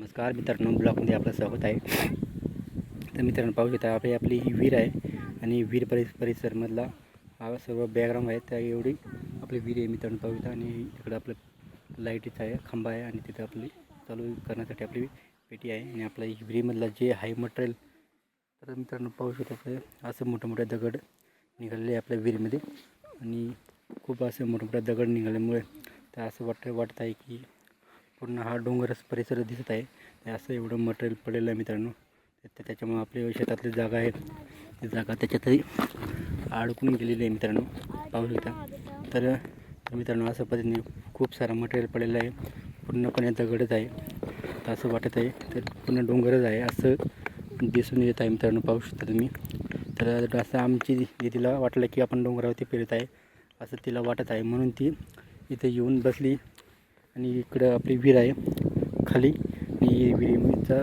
नमस्कार मित्रांनो ब्लॉगमध्ये आपलं स्वागत आहे. तर मित्रांनो पाहू शकता आपली आपली ही विहीर आहे आणि विहीर परिस परिसरमधला हा सर्व बॅकग्राऊंड आहे. त्या एवढी आपली विहीर आहे मित्रांनो पाहू शकता आणि तिकडं आपलं लाईटीचं आहे खांबा आहे आणि तिथं आपली चालू करण्यासाठी आपली पेटी आहे. आणि आपल्या ही विहिरीमधला जे हाय मटेरियल तर मित्रांनो पाहू शकता असं मोठं मोठे दगड निघालेले आहे आपल्या विहिरीमध्ये. आणि खूप असं मोठं मोठ्या दगड निघाल्यामुळे तर असं वाटत वाटत आहे की पूर्ण हा डोंगरच परिसर दिसत आहे. ते असं एवढं मटेरियल पडलेलं आहे मित्रांनो. त्याच्यामुळे आपल्या शेतातली जागा आहे ती जागा त्याच्यातही अडकून गेलेली आहे मित्रांनो. पाहू शकता. तर मित्रांनो असं पद्धतीने खूप सारा मटेरियल पडलेलं आहे. पूर्णपणे दगडच आहे. तर असं वाटत आहे. तर पूर्ण डोंगरच आहे असं दिसून येत आहे मित्रांनो. पाहू शकता तुम्ही. तर असं आमची दीदीला वाटलं की आपण डोंगरावरती फिरत आहे असं तिला वाटत आहे. म्हणून ती इथे येऊन बसली. आणि इकडं आपली विहीर आहे खाली. आणि विहिरीचा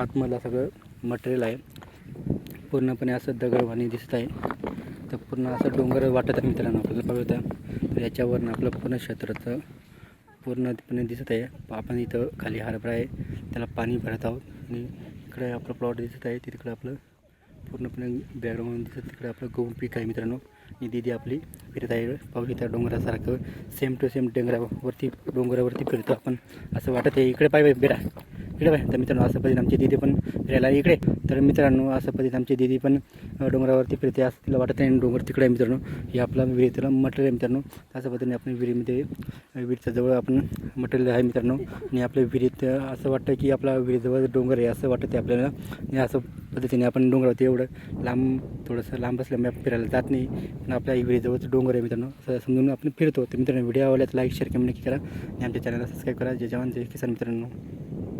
आतमधला सगळं मटेरियल आहे. पूर्णपणे असं दगडवाणी दिसत आहे. तर पूर्ण असं डोंगर वाटत आहे मित्रांनो आपल्याला बघता तर. याच्यावरनं आपलं पूर्ण क्षेत्राचं पूर्णपणे दिसत आहे. आपण इथं खाली हरभरा आहे. त्याला पाणी भरत आहोत. आणि इकडे आपलं प्लॉट दिसत आहे. तिकडं आपलं पूर्णपणे बॅकग्राऊंड दिसत तिकडे आपलं गहू पीक आहे मित्रांनो. आणि दिदी आपली फिरत आहे. पाहू शकता डोंगरासारखं सेम टू सेम डोंगरावरती डोंगरावरती फिरतो आपण. असं वाटत आहे. इकडे पाहिजे बेरा इकडे पाहिजे तर मित्रांनो असं पद्धतीने आमची दिदी पण फिरायला इकडे. तर मित्रांनो असं पद्धतीने आमची दिदी पण डोंगरावरती फिरते. असं तिला वाटत नाही डोंगर तिकडे आहे मित्रांनो. हे आपला विहिरीतलं मटेरियल आहे मित्रांनो. असं पद्धतीने आपण विहिरीमध्ये विहिरीच्या जवळ आपण मटेरियल आहे मित्रांनो. आणि आपल्या विहिरीत असं वाटतं की आपला विहिरीजवळ डोंगर आहे असं वाटतं आपल्याला. आणि असं पद्धतीने आपण डोंगरावरती एवढं लांब थोडंसं लांब असल्यामुळे आपण फिरायला जात नाही. पण आपल्या विहिरीजवळच डोंगर आहे मित्रांनो. असं समजून आपण फिरतो. तर मित्रांनो व्हिडिओ आवडल्यास लाईक शेअर कमेंट नक्की करा. आणि आमच्या चॅनलला सबस्क्राईब करा. जय जवान जय किसान मित्रांनो.